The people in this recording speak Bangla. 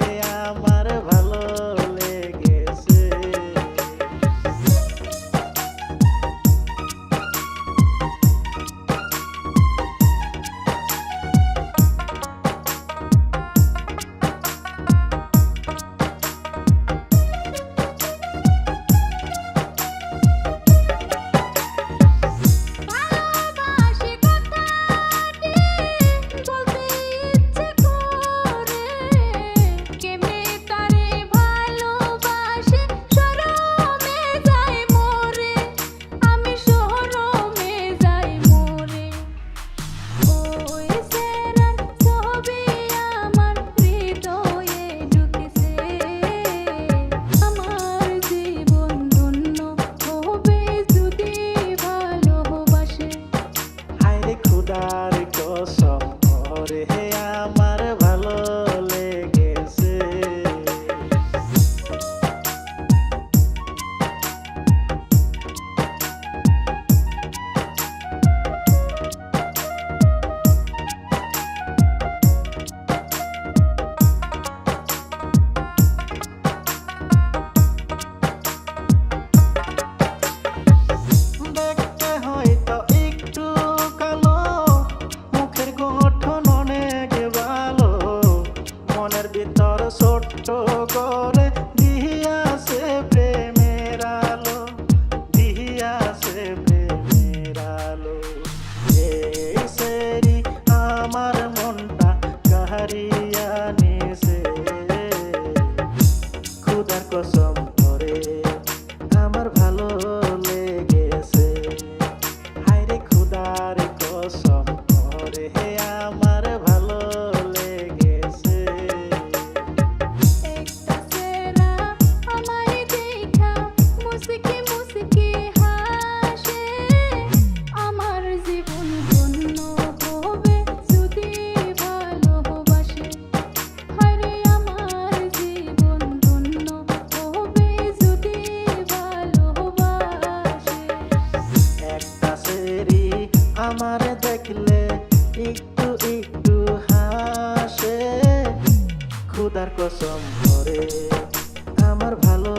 করে হায়রে খুদার কসম করে ছোট্ট করে কসম আমার ভালো